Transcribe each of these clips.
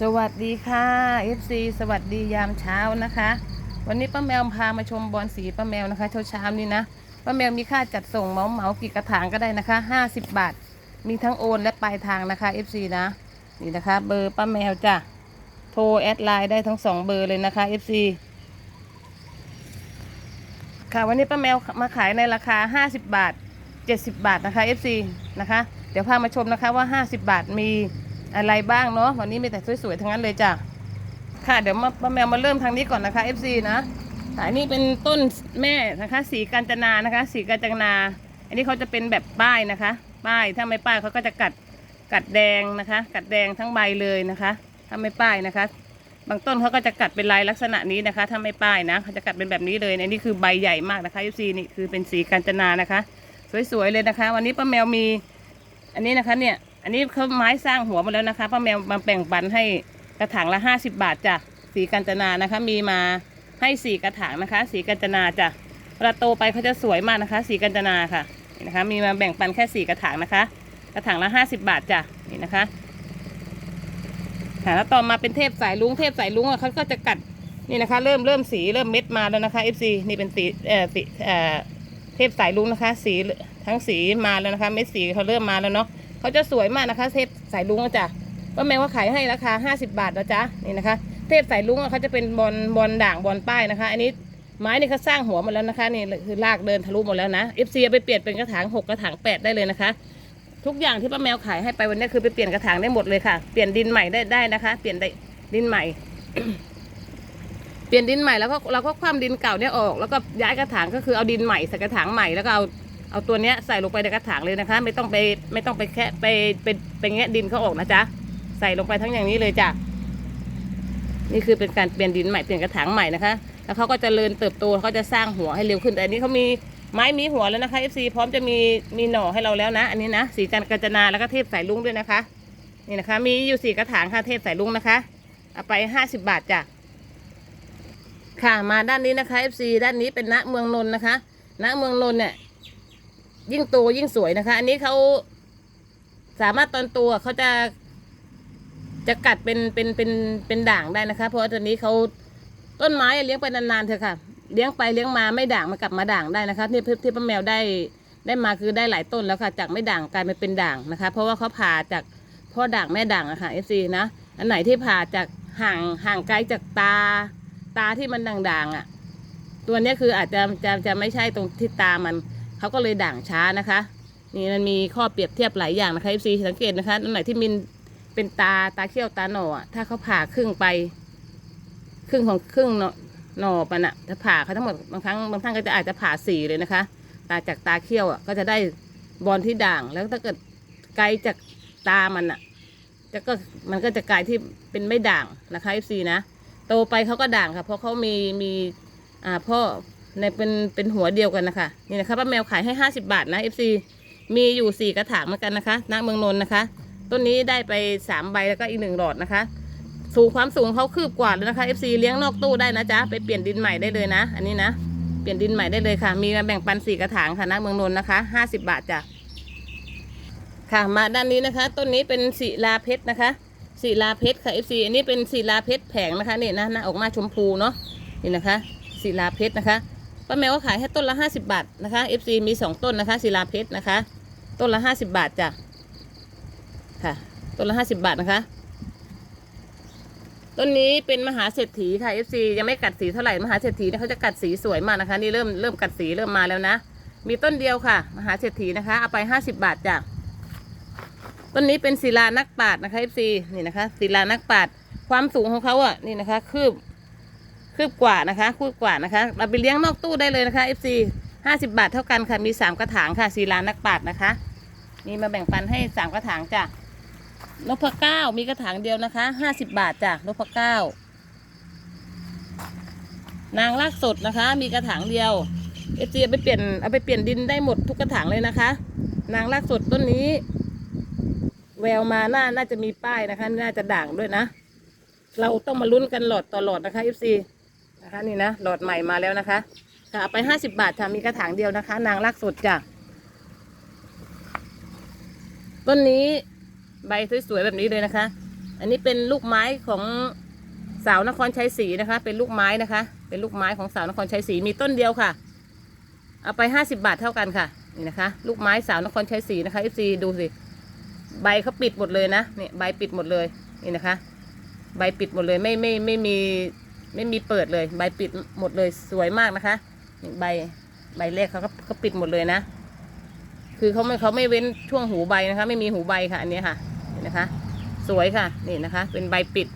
สวัสดีค่ะ FC สวัสดียามเช้านะคะ วันนี้ป้าแมวพามาชมบอลสีป้าแมวนะคะเช้าเช้านี้นะป้าแมวมีค่าจัดส่งเหมาเหมากี่กระถางก็ได้นะคะ 50 บาท มีทั้งโอนและปลายทางนะคะ FC นะนี่นะคะ เบอร์ป้าแมวจ้ะโทรแอดไลน์ได้ทั้งสองเบอร์เลยนะคะ FC ค่ะวันนี้ป้าแมวมาขายในราคา 50 บาท 70 บาทนะคะ FC นะคะ เดี๋ยวพามาชมนะคะว่า 50 บาทมี อะไรบ้างเนาะวันนี้มีแต่สวยๆทั้งนั้นเลยจ้ะค่ะเดี๋ยวมาป้าแมวมาเริ่มทางนี้ก่อนนะคะ FC นะอันนี้เป็นต้นแม่นะคะ สีกาญจนานะคะ สีกาญจนา อันนี้เขาจะเป็นแบบป้ายนะคะ ป้ายถ้าไม่ป้ายเขาก็จะกัดกัดแดงนะคะ กัดแดงทั้งใบเลยนะคะ ถ้าไม่ป้ายนะคะ บางต้นเขาก็จะกัดเป็นลายลักษณะนี้นะคะ ถ้าไม่ป้ายนะเขาจะกัดเป็นแบบนี้เลยอันนี้คือใบใหญ่มากนะคะ FC นี่คือเป็นสีกาญจนานะคะ สวยๆเลยนะคะ วันนี้ป้าแมวมี อันนี้นะคะเนี่ย อันนี้เขาไม้สร้างหัวมาแล้วนะคะป้าแมวมาแบ่งปันให้กระถางละห้าสิบาทจ้ะสีกัญจนานะคะ มีมาให้สีกระถางนะคะ สีกัญจนาจ้ะเวลาโตไปเขาจะสวยมากนะคะ สีกัญจนาค่ะนี่นะคะ มีมาแบ่งปันแค่สีกระถางนะคะ กระถางละห้าสิบาทจ้ะนี่นะคะค่ะแล้วต่อมาเป็นเทพสายลุงเทพสายลุงอะเขาก็จะกัดนี่นะคะ เริ่มเริ่มสีเริ่มเม็ดมาแล้วนะคะ FC นี่เป็นสีเอ่อสีเอ่อเทพสายลุงนะคะ สีทั้งสีมาแล้วนะคะ เม็ดสีเขาเริ่มมาแล้วเนาะ เขาจะสวยมากนะคะ เทพสายลุงอะจ้ะป้าแมวว่าขายให้ราคา 50 บาทนะจ๊ะนี่นะคะ เทพสายลุงอะเขาจะเป็นบอลบอลด่างบอลป้ายนะคะ อันนี้ไม้นี่เขาสร้างหัวหมาแล้วนะคะนี่คือลากเดินทะลุหมดแล้วนะ FC เอาไปเปลี่ยนเป็นกระถางหกกระถางแปดได้เลยนะคะ ทุกอย่างที่ป้าแมวขายให้ไปวันนี้คือไปเปลี่ยนกระถางได้หมดเลยค่ะ เปลี่ยนดินใหม่ได้ได้นะคะ เปลี่ยนดินใหม่ เปลี่ยนดินใหม่แล้วก็เราก็คว่ำดินเก่าเนี่ยออก แล้วก็ย้ายกระถางก็คือเอาดินใหม่ใส่กระถางใหม่แล้วก็เอา เอาตัวเนี้ยใส่ลงไปในกระถางเลยนะคะ ไม่ต้องไปไม่ต้องไปแค่ไปไปไปแงะดินเขาออกนะจ๊ะใส่ลงไปทั้งอย่างนี้เลยจ้ะนี่คือเป็นการเปลี่ยนดินใหม่เปลี่ยนกระถางใหม่นะคะ แล้วเขาก็จเจริญเติบโตเขาจะสร้างหัวให้เร็วขึ้นแต่อันนี้เขามีไม้มีหัวแล้วนะคะ FC พร้อมจะมีมีหน่อให้เราแล้วนะ อันนี้นะสีจันทร์กัญจนาแล้วก็เทพสายลุงด้วยนะคะ นี่นะคะ มีอยู่สี่กระถางค่ะเทพสายลุงนะคะเอาไปห้าสิบบาทจ้ะค่ะมาด้านนี้นะคะ FC ด้านนี้เป็นณเมืองนนท์นะคะณเมืองนนท์เนี่ย ยิ่งโตยิ่งสวยนะคะ อันนี้เขาสามารถตอนตัวเขาจะจะกัดเป็นเป็นเป็นเป็นด่างได้นะคะ เพราะว่าตอนนี้เขาต้นไม้เลี้ยงไปนานๆเถอะค่ะ เลี้ยงไปเลี้ยงมาไม่ด่างมันกลับมาด่างได้นะคะที่ที่ป้าแมวได้ได้มาคือได้หลายต้นแล้วค่ะ จากไม่ด่างกลายมาเป็นด่างนะคะ เพราะว่าเขาผ่าจากพ่อด่างแม่ด่างอะค่ะ FC นะอันไหนที่ผ่าจากห่างห่างไกลจากตา ตาที่มันด่างๆอะ ตัวนี้คืออาจจะจะจะไม่ใช่ตรงที่ตามัน เขาก็เลยด่างช้านะคะ นี่มันมีข้อเปรียบเทียบหลายอย่างนะคะ FC สังเกตนะคะอันไหนที่มินเป็นตาตาเขี้ยวตาหนออถ้าเขาผ่าครึ่งไป ครึ่งของครึ่งหนอหนอปันอะถ้าผ่าเขาทั้งหมดบางครั้งบางท่านก็จะอาจจะผ่าสี่เลยนะคะ ตาจากตาเขี้ยวอะก็จะได้บอลที่ด่าง แล้วถ้าเกิดไกลจากตามันอะจะก็มันก็จะกลายที่เป็นไม่ด่างนะคะ FC นะโตไปเขาก็ด่างค่ะ เพราะเขามีมีอ่าพ่อ ในเป็นเป็นหัวเดียวกันนะคะนี่นะคะป้าแมวขายให้ห้าสิบาทนะ FC มีอยู่สี่กระถางเหมือนกันนะคะณเมืองนนท์นะคะ ต้นนี้ได้ไปสามใบแล้วก็อีกหนึ่งหลอดนะคะ สูงความสูงเขาคืบกว่าแล้วนะคะ FC เลี้ยงนอกตู้ได้นะจ๊ะไปเปลี่ยนดินใหม่ได้เลยนะ อันนี้นะเปลี่ยนดินใหม่ได้เลยค่ะ มีมาแบ่งปันสี่กระถางค่ะณเมืองนนท์นะคะห้าสิบบาทจ้ะค่ะมาด้านนี้นะคะ ต้นนี้เป็นศิลาเพชรนะคะศิลาเพชรค่ะ FC อันนี้เป็นศิลาเพชรแผงนะคะนี่นะหน้าออกมาชมพูเนาะนี่นะคะศิลาเพชรนะคะ ป้าแมวก็ขายให้ต้นละ50บาทนะคะ FC มีสองต้นนะคะศิลาเพชรนะคะ ต้นละ50บาทจ้ะค่ะ ต้นละ50บาทนะคะ ต้นนี้เป็นมหาเศรษฐีค่ะ FC ยังไม่กัดสีเท่าไหร่มหาเศรษฐีเนี่ยเขาจะกัดสีสวยมากนะคะ นี่เริ่มเริ่มกัดสีเริ่มมาแล้วนะ มีต้นเดียวค่ะ มหาเศรษฐีนะคะเอาไป50บาทจ้ะต้นนี้เป็นศิลานักปาดนะคะ FC นี่นะคะศิลานักปาดความสูงของเขาอะนี่นะคะ คืบ คืบกว่านะคะคืบกว่านะคะ เราไปเลี้ยงนอกตู้ได้เลยนะคะ FC ห้าสิบาทเท่ากันค่ะ มีสามกระถางค่ะศิลานนักปราดนะคะ นี่มาแบ่งปันให้สามกระถางจ้ะนพเก้ามีกระถางเดียวนะคะห้าสิบาทจ้ะนพเก้านางรากสดนะคะ มีกระถางเดียว FC เอาไปเปลี่ยนเอาไปเปลี่ยนดินได้หมดทุกกระถางเลยนะคะ นางรากสดต้นนี้แววมาน่าน่าจะมีป้ายนะคะ น่าจะด่างด้วยนะ เราต้องมาลุ้นกันหลอดต่อหลอดนะคะ FC นะคะนี่นะหลอดใหม่มาแล้วนะคะค่ะเอาไปห้าสิบาทค่ะมีกระถางเดียวนะคะ นางรากสดจ้ะต้นนี้ใบสวยๆแบบนี้เลยนะคะ อันนี้เป็นลูกไม้ของสาวนครชัยศรีนะคะ เป็นลูกไม้นะคะ เป็นลูกไม้ของสาวนครชัยศรีมีต้นเดียวค่ะ เอาไปห้าสิบาทเท่ากันค่ะนี่นะคะ ลูกไม้สาวนครชัยศรีนะคะเอฟซีดูสิใบเขาปิดหมดเลยนะเนี่ยใบปิดหมดเลยนี่นะคะ ใบปิดหมดเลยไม่ไม่ไม่มี ไม่มีเปิดเลย ใบปิดหมดเลยสวยมากนะคะนี่ใบใบแรกเขาก็เขาปิดหมดเลยนะ คือเขาไม่เขาไม่เว้นช่วงหูใบนะคะ ไม่มีหูใบค่ะ อันนี้ค่ะนี่นะคะ สวยค่ะ นี่นะคะ เป็นใบปิด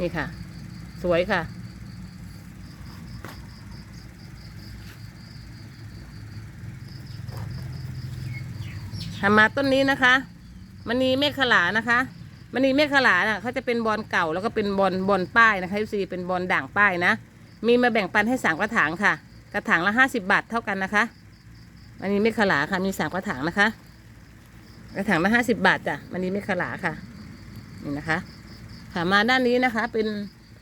นี่ค่ะ สวยค่ะทำมาต้นนี้นะคะมณีเมฆขลานะคะ มณีเมฆขลาน่ะเขาจะเป็นบอลเก่าแล้วก็เป็นบอลบอลป้ายนะคะซีเป็นบอลด่างป้ายนะ มีมาแบ่งปันให้สามกระถางค่ะ กระถางละห้าสิบาทเท่ากันนะคะมณีเมฆขลาค่ะมีสามกระถางนะคะ กระถางละห้าสิบาทจ้ะมณีเมฆขลาค่ะนี่นะคะค่ะมาด้านนี้นะคะ เป็น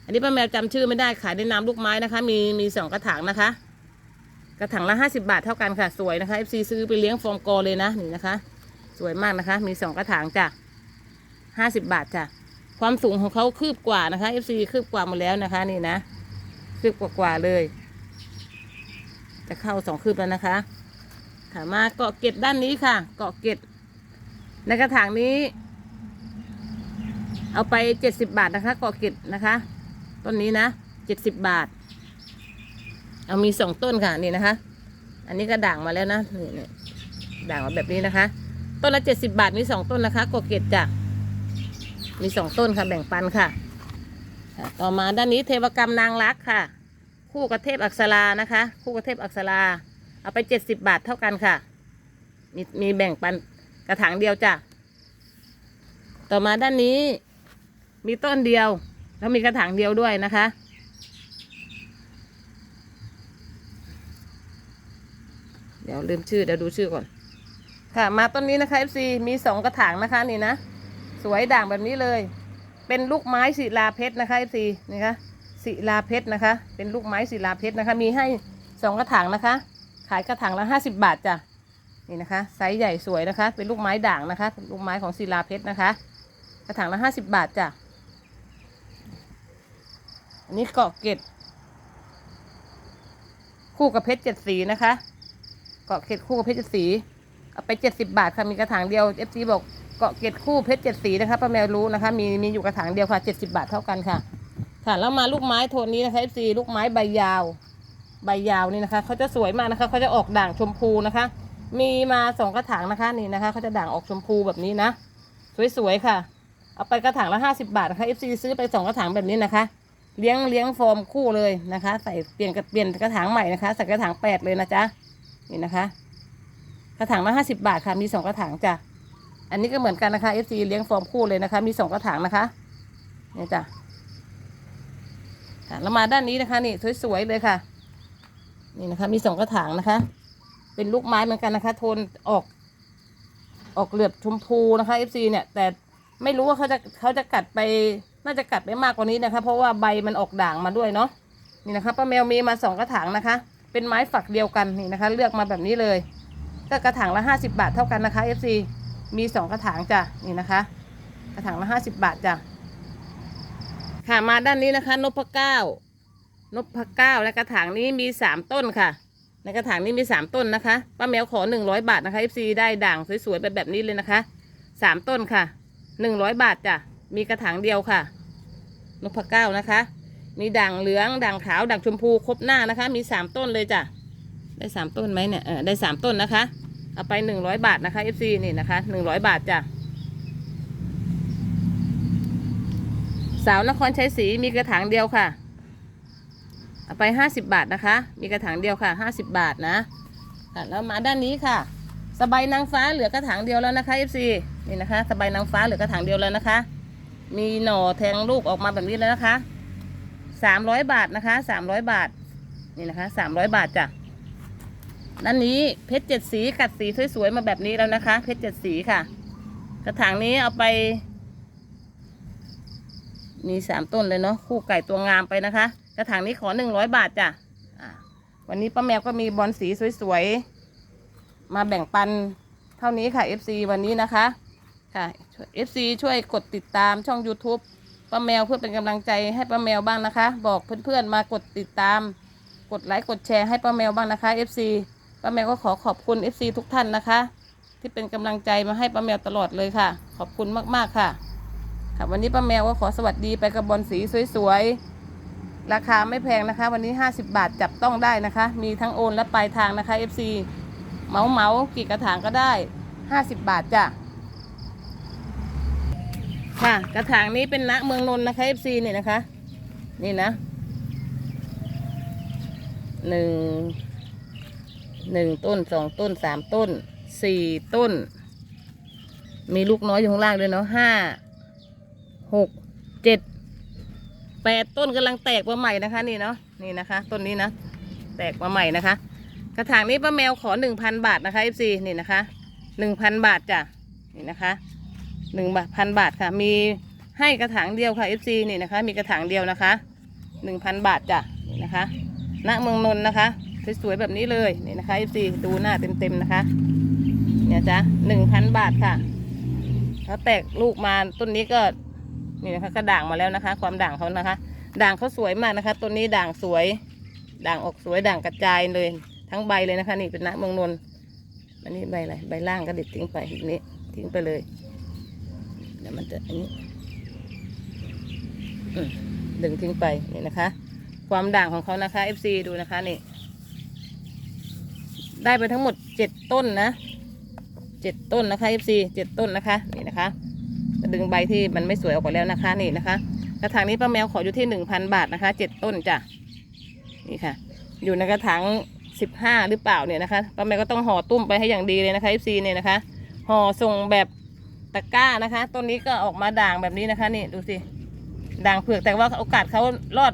อันนี้ป้าแมวจำชื่อไม่ได้ขายในนามลูกไม้นะคะ มีมีสองกระถางนะคะ กระถางละห้าสิบาทเท่ากันค่ะ สวยนะคะ FC ซื้อไปเลี้ยงฟอร์มกอเลยนะนี่นะคะ สวยมากนะคะ มีสองกระถางจ้ะ ห้าสิบบาทจ้ะความสูงของเขาคืบกว่านะคะ FC คืบกว่าหมดแล้วนะคะ นี่นะ คืบกว่าๆเลย จะเข้าสองคืบแล้วนะคะถามมาเกาะเกร็ดด้านนี้ค่ะ เกาะเกร็ดในกระถางนี้ เอาไปเจ็ดสิบบาทนะคะ เกาะเกร็ดนะคะต้นนี้นะเจ็ดสิบบาท เอามีสองต้นค่ะนี่นะคะ อันนี้ก็ด่างมาแล้วนะนี่ด่างมาแบบนี้นะคะ ต้นละเจ็ดสิบาทมีสองต้นนะคะ เกกเกตจ้ะ มีสองต้นค่ะแบ่งปันค่ะ ต่อมาด้านนี้เทวกรรมนางรักค่ะ คู่กับเทพอักษรานะคะ คู่กับเทพอักษราเอาไปเจ็ดสิบาทเท่ากันค่ะ มีมีแบ่งปันกระถางเดียวจ้ะต่อมาด้านนี้มีต้นเดียว แล้วมีกระถางเดียวด้วยนะคะ เดี๋ยวลืมชื่อเดี๋ยวดูชื่อก่อนค่ะ มาต้นนี้นะคะ FC มีสองกระถางนะคะนี่นะ สวยด่างแบบนี้เลย เป็นลูกไม้ศิลาเพชรนะคะ FC นี่คะศิลาเพชรนะคะ เป็นลูกไม้ศิลาเพชรนะคะ มีให้สองกระถางนะคะ ขายกระถางละห้าสิบบาทจ้ะนี่นะคะไซส์ใหญ่สวยนะคะ เป็นลูกไม้ด่างนะคะ ลูกไม้ของศิลาเพชรนะคะ กระถางละห้าสิบบาทจ้ะอันนี้เกาะเกตคู่กับเพชรเจ็ดสีนะคะ เกาะเกตคู่กับเพชรเจ็ดสีเอาไปเจ็ดสิบาทค่ะมีกระถางเดียวเอฟซีบอก เกาะเกตคู่เพชรเจ็ดสีนะคะป้าแมวรู้นะคะ มีมีอยู่กระถางเดียวค่ะเจ็ดสิบาทเท่ากันค่ะ ค่ะแล้วมาลูกไม้โทนนี้นะคะเอฟซีลูกไม้ใบยาว ใบยาวนี่นะคะเขาจะสวยมากนะคะเขาจะออกด่างชมพูนะคะ มีมาสองกระถางนะคะนี่นะคะเขาจะด่างออกชมพูแบบนี้นะ สวยๆค่ะ เอาไปกระถางละห้าสิบาทนะคะเอฟซีซื้อไปสองกระถางแบบนี้นะคะ เลี้ยงเลี้ยงฟอร์มคู่เลยนะคะ ใส่เปลี่ยนกระเปลี่ยนกระถางใหม่นะคะใส่กระถางแปดเลยนะจ๊ะนี่นะคะ กระถางละห้าสิบาทค่ะมีสองกระถางจ้ะ อันนี้ก็เหมือนกันนะคะ FC เลี้ยงฟอร์มคู่เลยนะคะ มีสองกระถางนะคะนี่จ้ะค่ะแล้วมาด้านนี้นะคะนี่สวยๆเลยค่ะ นี่นะคะ มีสองกระถางนะคะ เป็นลูกไม้เหมือนกันนะคะ โทนออก ออกเหลือบชมพูนะคะ FC เนี่ย แต่ไม่รู้ว่าเขาจะเขาจะกัดไป น่าจะกัดไปมากกว่านี้นะคะ เพราะว่าใบมันออกด่างมาด้วยเนาะนี่นะคะป้าแมวมีมาสองกระถางนะคะ เป็นไม้ฝักเดียวกันนี่นะคะ เลือกมาแบบนี้เลย ก็กระถางละห้าสิบาทเท่ากันนะคะ FC มีสองกระถางจ้ะนี่นะคะ กระถางละห้าสิบบาทจ้ะค่ะมาด้านนี้นะคะ นพเก้านพเก้าและกระถางนี้มีสามต้นค่ะ ในกระถางนี้มีสามต้นนะคะป้าแมวขอหนึ่งร้อยบาทนะคะ FC ได้ด่างสวยๆไปแบบนี้เลยนะคะสามต้นค่ะหนึ่งร้อยบาทจ้ะมีกระถางเดียวค่ะ นพเก้านะคะ มีด่างเหลืองด่างขาวด่างชมพูครบหน้านะคะ มีสามต้นเลยจ้ะได้สามต้นไหมเนี่ยเออได้สามต้นนะคะ เอาไปหนึ่งร้อยบาทนะคะ FC นี่นะคะหนึ่งร้อยบาทจ้ะสาวนครชัยศรีมีกระถางเดียวค่ะ เอาไปห้าสิบบาทนะคะ มีกระถางเดียวค่ะห้าสิบบาทนะค่ะแล้วมาด้านนี้ค่ะ สบายนางฟ้าเหลือกระถางเดียวแล้วนะคะ FC นี่นะคะ สบายนางฟ้าเหลือกระถางเดียวแล้วนะคะ มีหน่อแทงลูกออกมาแบบนี้แล้วนะคะสามร้อยบาทนะคะสามร้อยบาท นี่นะคะสามร้อยบาทจ้ะ ด้านนี้เพชรเจ็ดสีกัดสีสวยๆมาแบบนี้แล้วนะคะ เพชรเจ็ดสีค่ะ กระถางนี้เอาไป มีสามต้นเลยเนาะคู่ไก่ตัวงามไปนะคะ กระถางนี้ขอหนึ่งร้อยบาทจ้ะอะวันนี้ป้าแมวก็มีบอลสีสวยๆ มาแบ่งปันเท่านี้ค่ะ FC วันนี้นะคะค่ะ FC ช่วยกดติดตามช่อง YouTube ป้าแมวเพื่อเป็นกำลังใจให้ป้าแมวบ้างนะคะ บอกเพื่อนๆมากดติดตาม กดไลค์กดแชร์ให้ป้าแมวบ้างนะคะ FC ป้าแมวก็ขอขอบคุณ FC ทุกท่านนะคะ ที่เป็นกำลังใจมาให้ป้าแมวตลอดเลยค่ะ ขอบคุณมากๆค่ะ ค่ะวันนี้ป้าแมวก็ขอสวัสดีไปกับบอลสีสวยๆ ราคาไม่แพงนะคะ วันนี้ 50 บาทจับต้องได้นะคะ มีทั้งโอนและปลายทางนะคะ FC เหมาเหมากี่กระถางก็ได้ 50 บาทจ้ะค่ะกระถางนี้เป็นณเมืองนนท์นะคะ FC เนี่ยนะคะ นี่นะหนึ่ง หนึ่งต้นสองต้นสามต้นสี่ต้น มีลูกน้อยอยู่ข้างล่างด้วยเนาะห้าหกเจ็ดแปดต้นกำลังแตกมาใหม่นะคะ นี่เนาะนี่นะคะ ต้นนี้นะแตกมาใหม่นะคะ กระถางนี้ป้าแมวขอหนึ่งพันบาทนะคะ FC นี่นะคะหนึ่งพันบาทจ้ะนี่นะคะหนึ่งพันบาทค่ะ มีให้กระถางเดียวค่ะ FC นี่นะคะ มีกระถางเดียวนะคะหนึ่งพันบาทจ้ะนี่นะคะณเมืองนนท์นะคะ สวยๆแบบนี้เลยนี่นะคะ FC ดูหน้าเต็มๆนะคะ เนี่ยจ้ะหนึ่งพันบาทค่ะเขาแตกลูกมาต้นนี้ก็นี่นะคะก็ด่างมาแล้วนะคะ ความด่างเขานะคะ ด่างเขาสวยมากนะคะ ต้นนี้ด่างสวย ด่างออกสวยด่างกระจายเลย ทั้งใบเลยนะคะ นี่เป็นณเมืองนนท์อันนี้ใบอะไรใบล่างก็เด็ดทิ้งไปอีกนี้ทิ้งไปเลยเดี๋ยวมันจะอันนี้อืมดึงทิ้งไปนี่นะคะ ความด่างของเขานะคะ FC ดูนะคะนี่ ได้ไปทั้งหมดเจ็ดต้นนะเจ็ดต้นนะคะ FC เจ็ดต้นนะคะนี่นะคะจะดึงใบที่มันไม่สวยออกไปแล้วนะคะนี่นะคะกระถางนี้ป้าแมวขออยู่ที่หนึ่งพันบาทนะคะเจ็ดต้นจ้ะนี่ค่ะ อยู่ในกระถางสิบห้าหรือเปล่าเนี่ยนะคะป้าแมวก็ต้องห่อตุ้มไปให้อย่างดีเลยนะคะ FC เนี่ยนะคะห่อส่งแบบตะกร้านะคะต้นนี้ก็ออกมาด่างแบบนี้นะคะนี่ดูสิด่างเผือกแต่ว่าโอกาสเขารอด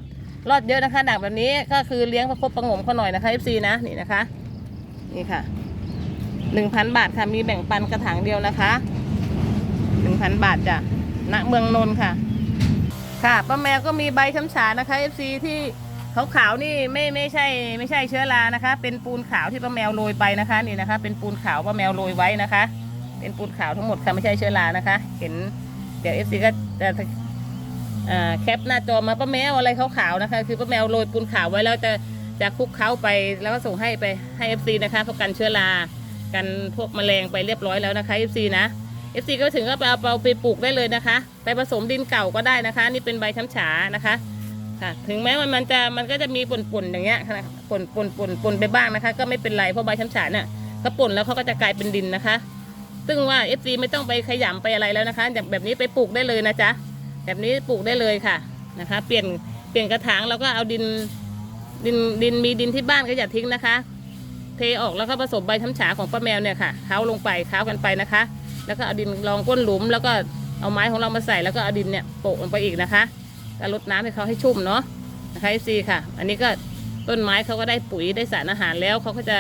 รอดเยอะนะคะด่างแบบนี้ก็คือเลี้ยงประคบประงมเขาหน่อยนะคะ FC นะนี่นะคะ นี่ค่ะหนึ่งพันบาทค่ะ มีแบ่งปันกระถางเดียวนะคะหนึ่งพันบาทจ้ะณเมืองนนท์ค่ะ ค่ะป้าแมวก็มีใบช้ำฉานะคะ FC ที่ขาวๆนี่ไม่ไม่ใช่ ไม่ใช่เชื้อรานะคะ เป็นปูนขาวที่ป้าแมวโรยไปนะคะนี่นะคะ เป็นปูนขาวป้าแมวโรยไว้นะคะ เป็นปูนขาวทั้งหมดค่ะไม่ใช่เชื้อรานะคะ เห็นเดี๋ยว FC ก็จะแคปหน้าจอมาป้าแมวอะไรขาวๆนะคะ คือป้าแมวโรยปูนขาวไว้แล้วจะ จะคลุกเคล้าไปแล้วก็ส่งให้ไปให้ FC นะคะเพื่อกันเชื้อรากันพวกแมลงไปเรียบร้อยแล้วนะคะ FC นะ FC ก็ถึงก็ไปเอาเอาไปปลูกได้เลยนะคะ ไปผสมดินเก่าก็ได้นะคะ นี่เป็นใบช้ำฉานะคะค่ะถึงแม้ว่ามันจะมันก็จะมีป่นๆอย่างเงี้ยค่ะป่นป่นป่นป่นไปบ้างนะคะ ก็ไม่เป็นไรเพราะใบช้ำฉาเนี่ยเขาป่นแล้วเขาก็จะกลายเป็นดินนะคะ ซึ่งว่า FC ไม่ต้องไปขยำไปอะไรแล้วนะคะแบบนี้ไปปลูกได้เลยนะจ๊ะแบบนี้ปลูกได้เลยค่ะนะคะ เปลี่ยนเปลี่ยนกระถางแล้วก็เอาดิน ดินดินมีดินที่บ้านก็อย่าทิ้งนะคะ เทออกแล้วก็ผสมใบช้ำฉาของป้าแมวเนี่ยค่ะเค้าลงไปเค้ากันไปนะคะ แล้วก็เอาดินรองก้นหลุม แล้วก็เอาไม้ของเรามาใส่แล้วก็เอาดินเนี่ยโปะลงไปอีกนะคะก็รดน้ำให้เขาให้ชุ่มเนาะนะคะซีค่ะ อันนี้ก็ต้นไม้เขาก็ได้ปุ๋ยได้สารอาหารแล้วเขาก็จะ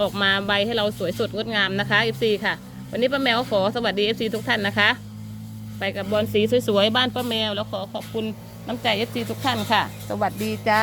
ออกมาใบให้เราสวยสดงดงามนะคะ FC ค่ะ วันนี้ป้าแมวขอสวัสดี FC ทุกท่านนะคะ ไปกับบอลสีสวยๆบ้านป้าแมวแล้วขอขอบคุณน้ำใจ FC ทุกท่านค่ะ สวัสดีจ้า